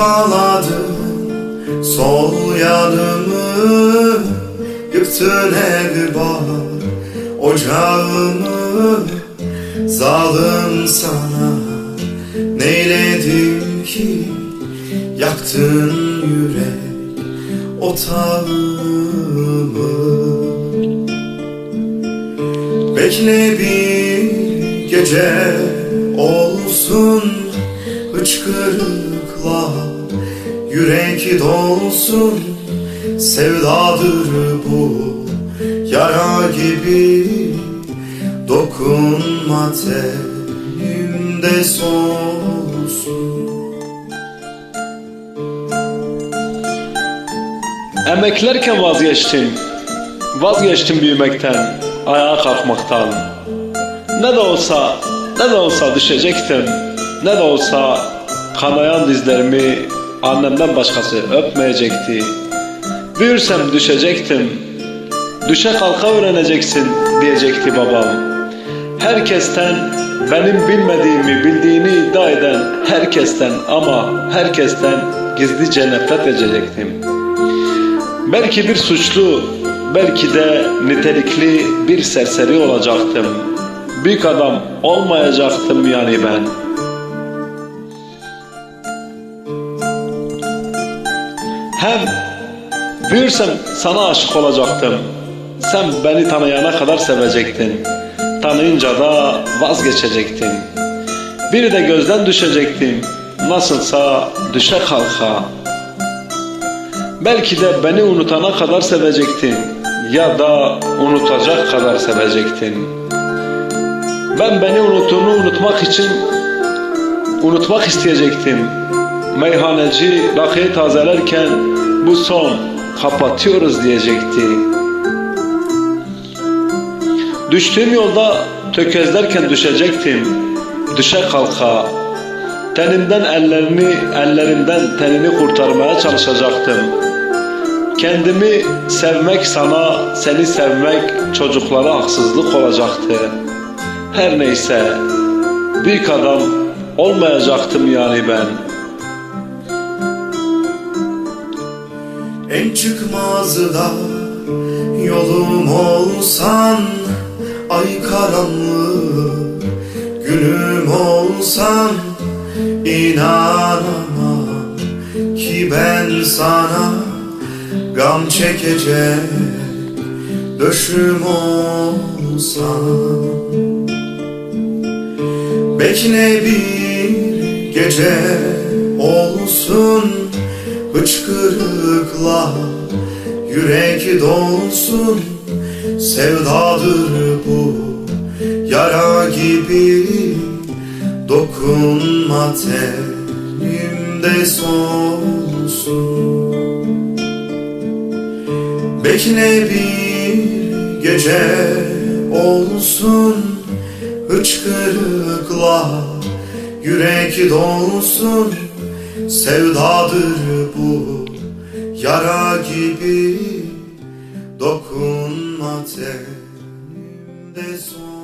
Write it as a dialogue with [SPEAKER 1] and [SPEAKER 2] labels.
[SPEAKER 1] bağladın sol yanımı Yıktın ev bar ocağımı Zalim sana neyledim ki? Yaktın yürek otağımı. Bekle bir gece olsun hıçkırıkla Yürek dolsun sevdadır bu Yara gibi dokunma tenimde solsun
[SPEAKER 2] Emeklerken vazgeçtim. Vazgeçtim büyümekten, ayağa kalkmaktan. Ne de olsa, ne de olsa düşecektim. Ne de olsa kanayan dizlerimi annemden başkası öpmeyecekti. Büyürsem düşecektim. Düşe kalka öğreneceksin diyecekti babam. Herkesten benim bilmediğimi bildiğini iddia eden herkesten ama herkesten gizlice nefret edecektim. Belki bir suçlu, belki de nitelikli bir serseri olacaktım. Büyük adam olmayacaktım yani ben. Hem büyürsem sana aşık olacaktım. Sen beni tanıyana kadar sevecektin. Tanıyınca da vazgeçecektin. Biri de gözden düşecektim. Nasılsa düşe kalka. Belki de beni unutana kadar sevecektin ya da unutacak kadar sevecektin. Ben beni unuttuğunu unutmak için unutmak isteyecektim. Meyhaneci rakıyı tazelerken bu son kapatıyoruz diyecekti. Düştüğüm yolda tökezlerken düşecektim. Düşe kalka. Tenimden ellerini, ellerimden tenini kurtarmaya çalışacaktım. Kendimi sevmek sana, seni sevmek çocuklara haksızlık olacaktı. Her neyse, büyük adam olmayacaktım yani ben.
[SPEAKER 1] En çıkmazı da yolum olsan Ay karanlığı günüm olsan inanamam ki ben sana Gam çekecek döşüm olsam Bekle bir gece olsun Hıçkırıkla yürek dolsun Sevdadır bu. Yara gibi Dokunma tenimde solsun Bekle bir gece olsun Hıçkırıkla yürek dolsun Sevdadır bu yara gibi Dokunma tenimde son